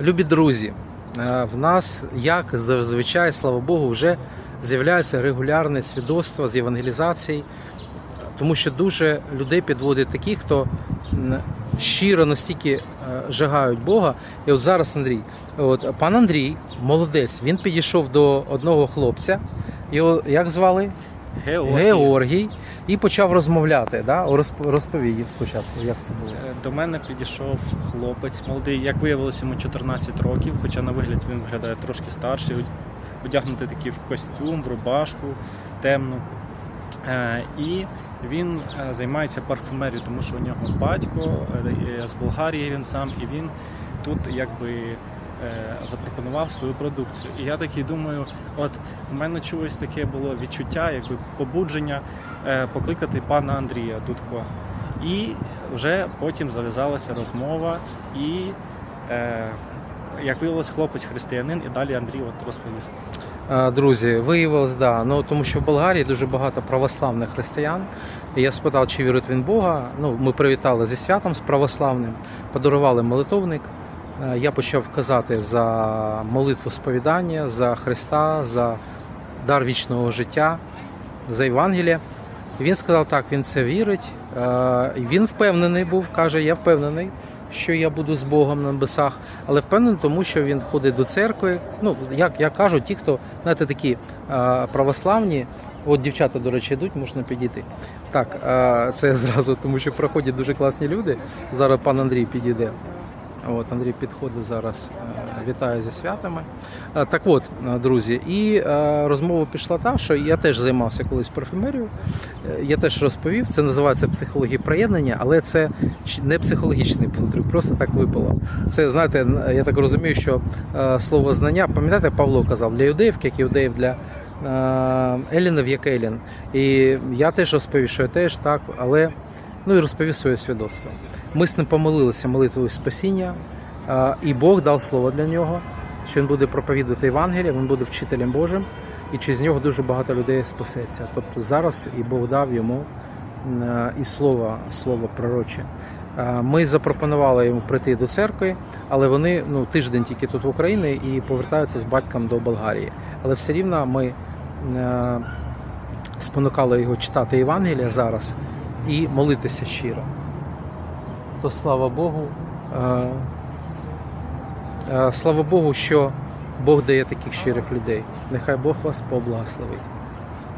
Любі друзі, е, в нас, як зазвичай, слава Богу, вже з'являється регулярне свідоцтво з євангелізації, тому що дуже людей підводить такі, хто щиро настільки е, жагають Бога. І от зараз Андрій, от пан Андрій, молодець, він підійшов до одного хлопця. Його як звали? Георгій. Георгій, і почав розмовляти. Да? Розп- Розповідів спочатку, як це було. Е, До мене підійшов хлопець молодий, як виявилося, йому 14 років, хоча на вигляд він виглядає трошки старший, одягнутий такий в костюм, в рубашку темну. Е, І він е, займається парфумерією, тому що у нього батько з Болгарії він сам, і він тут якби запропонував свою продукцію. І я такий думаю, от у мене чогось таке було відчуття, якби побудження е, покликати пана Андрія Дудко. І вже потім зав'язалася розмова, і е, як виявилось, хлопець християнин, і далі Андрій от розповість. Друзі, виявилось, да. Ну тому що в Болгарії дуже багато православних християн. І я спитав, чи вірить він Бога. Ну, ми привітали зі святом з православним, подарували молитовник. Е, Я почав казати за молитву сповідання, за Христа, за дар вічного життя, за Євангеліє. Він сказав, так, він це вірить. Е, він впевнений був, каже, я впевнений, що я буду з Богом на небесах, але впевнений, тому що він ходить до церкви. Ну, як я кажу, ті, хто знаєте, такі е, православні, от дівчата, до речі, йдуть, можна підійти. Так, це зразу, тому що проходять дуже класні люди. Зараз пан Андрій підійде. От Андрій підходить зараз, е, вітає зі святами. Е, Так от, е, друзі, і розмова пішла так, що я теж займався колись парфюмерією. Я теж розповів, це називається психологія приєднання, але це не психологічний пункт, просто так випало. Це знаєте, я так розумію, що слово знання, пам'ятаєте, Павло казав для юдеїв, як іудеїв, для е, Елінів, як Елін. І я теж розповів, що я теж так, але ну і розповів своє свідоцтво. Ми з ним помолилися молитвою спасіння, і Бог дав слово для нього, що він буде проповідувати Євангелія, він буде вчителем Божим, і через нього дуже багато людей спасеться. Тобто зараз і Бог дав йому і слово, слово пророче. Ми запропонували йому прийти до церкви, але вони ну, тиждень тільки тут в Україні і повертаються з батьком до Болгарії. Але все рівно ми спонукали його читати Євангелія зараз і молитися щиро. То слава Богу. е, е, Слава Богу, що Бог дає таких щирих людей. Нехай Бог вас поблагословить.